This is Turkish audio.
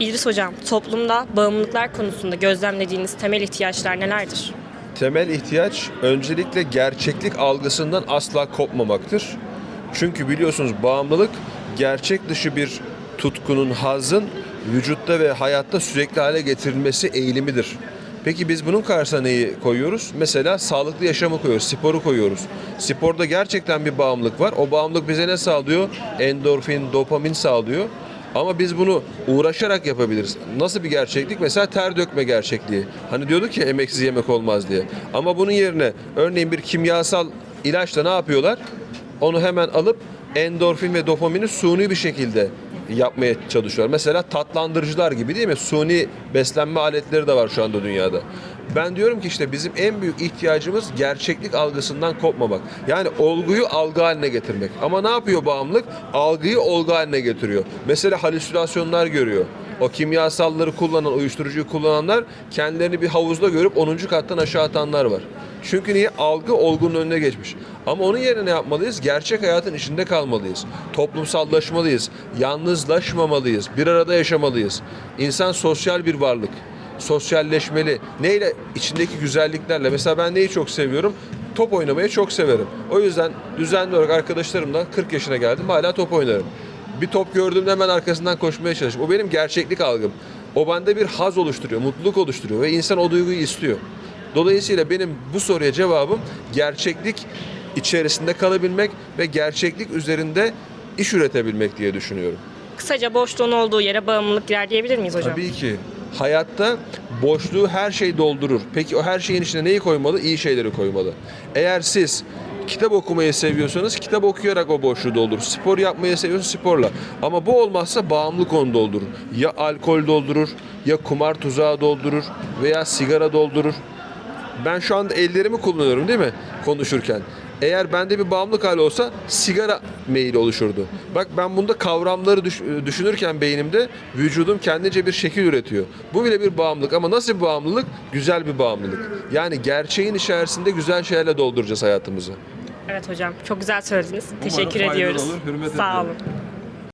İdris Hocam, toplumda bağımlılıklar konusunda gözlemlediğiniz temel ihtiyaçlar nelerdir? Temel ihtiyaç öncelikle gerçeklik algısından asla kopmamaktır. Çünkü biliyorsunuz bağımlılık gerçek dışı bir tutkunun, hazın vücutta ve hayatta sürekli hale getirilmesi eğilimidir. Peki biz bunun karşısına neyi koyuyoruz? Mesela sağlıklı yaşamı koyuyoruz, sporu koyuyoruz. Sporda gerçekten bir bağımlılık var. O bağımlılık bize ne sağlıyor? Endorfin, dopamin sağlıyor. Ama biz bunu uğraşarak yapabiliriz. Nasıl bir gerçeklik? Mesela ter dökme gerçekliği. Hani diyorduk ya emeksiz yemek olmaz diye. Ama bunun yerine örneğin bir kimyasal ilaçla ne yapıyorlar? Onu hemen alıp endorfin ve dopamini suni bir şekilde yapmaya çalışıyorlar. Mesela tatlandırıcılar gibi değil mi? Suni beslenme aletleri de var şu anda dünyada. Ben diyorum ki işte bizim en büyük ihtiyacımız gerçeklik algısından kopmamak. Yani olguyu algı haline getirmek. Ama ne yapıyor bağımlılık? Algıyı olgu haline getiriyor. Mesela halüsinasyonlar görüyor. O kimyasalları kullanan, uyuşturucuyu kullananlar kendilerini bir havuzda görüp 10. kattan aşağı atanlar var. Çünkü niye? Algı olgunun önüne geçmiş. Ama onun yerine ne yapmalıyız? Gerçek hayatın içinde kalmalıyız. Toplumsallaşmalıyız. Yalnızlaşmamalıyız. Bir arada yaşamalıyız. İnsan sosyal bir varlık. Sosyalleşmeli. Neyle? İçindeki güzelliklerle. Mesela ben neyi çok seviyorum? Top oynamayı çok severim. O yüzden düzenli olarak arkadaşlarımla 40 yaşına geldim hala top oynarım. Bir top gördüğümde hemen arkasından koşmaya çalışırım. O benim gerçeklik algım. O bende bir haz oluşturuyor, mutluluk oluşturuyor ve insan o duyguyu istiyor. Dolayısıyla benim bu soruya cevabım gerçeklik içerisinde kalabilmek ve gerçeklik üzerinde iş üretebilmek diye düşünüyorum. Kısaca boşluğun olduğu yere bağımlılık girer diyebilir miyiz hocam? Tabii ki. Hayatta boşluğu her şey doldurur. Peki o her şeyin içine neyi koymalı? İyi şeyleri koymalı. Eğer siz kitap okumayı seviyorsanız kitap okuyarak o boşluğu doldurur. Spor yapmayı seviyorsanız sporla. Ama bu olmazsa bağımlılık onu doldurur. Ya alkol doldurur, ya kumar tuzağı doldurur veya sigara doldurur. Ben şu anda ellerimi kullanıyorum değil mi konuşurken? Eğer bende bir bağımlılık hali olsa sigara meyili oluşurdu. Bak ben bunda kavramları düş- düşünürken beynimde vücudum kendince bir şekil üretiyor. Bu bile bir bağımlılık ama nasıl bir bağımlılık? Güzel bir bağımlılık. Yani gerçeğin içerisinde güzel şeylerle dolduracağız hayatımızı. Evet hocam, çok güzel söylediniz. Teşekkür faydalı ediyoruz. olur, hürmet Sağ ediyorum. olun.